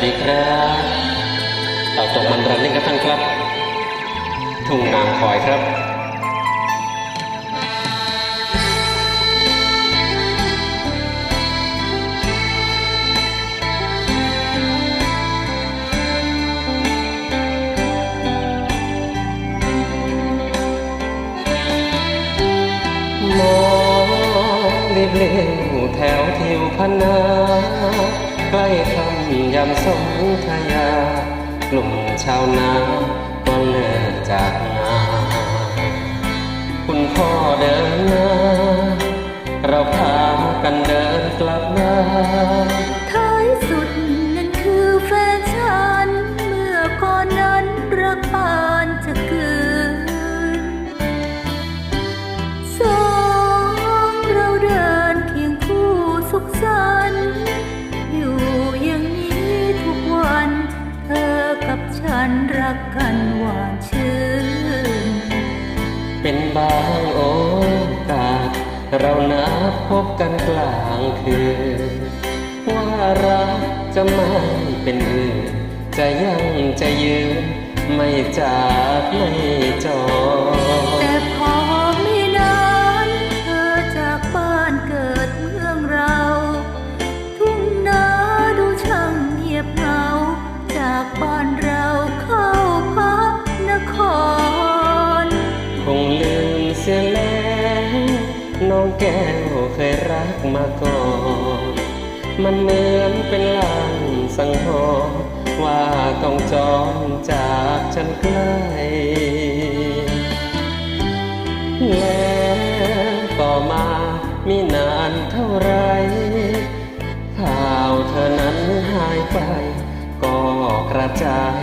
วัสดีครับเราตกมันรันนิ่งกับท่านครับ ทุ่งนางคอยครับมองริบเลี้ยวแถวทิวพนา ใกล้คำยำสมทยา กลุ่มชาวนาก็เลิกจากนาคุณพ่อเดินหน้าเราพากันเดินกลับมา รักกันหวานชื่น เป็นบางโอกาส เรานัดพบกันกลางคืน ว่ารักจะไม่เป็นอื่น จะยังจะยืน ไม่จากไม่จอ น้องแก้วเคยรักมาก่อน มันเหมือนเป็นลางสังหรณ์ว่าต้องจรจากฉันไกล้แล้วต่อมามีนานเท่าไร ข่าวเธอนั้นหายไป ก็กระจาย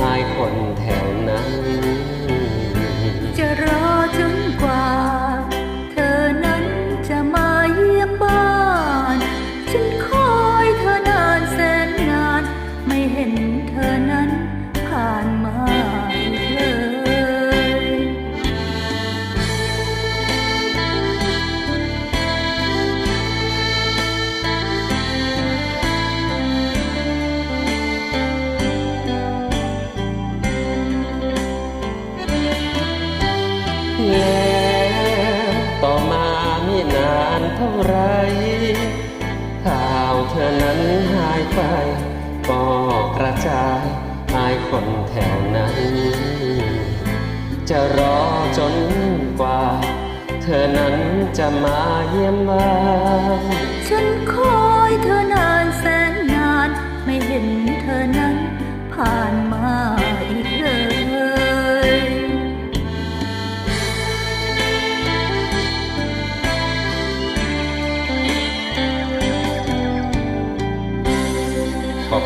หายคน เธอนั้นผ่านมาอีกเลยแล้วต่อมาไมีนานเท่าไรข่าวเธอนั้นหายไป ก็กระจายหายคนแถวนั้น จะรอจนกว่า เธอนั้นจะมาเยี่ยมบ้าน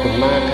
คุณมากครับ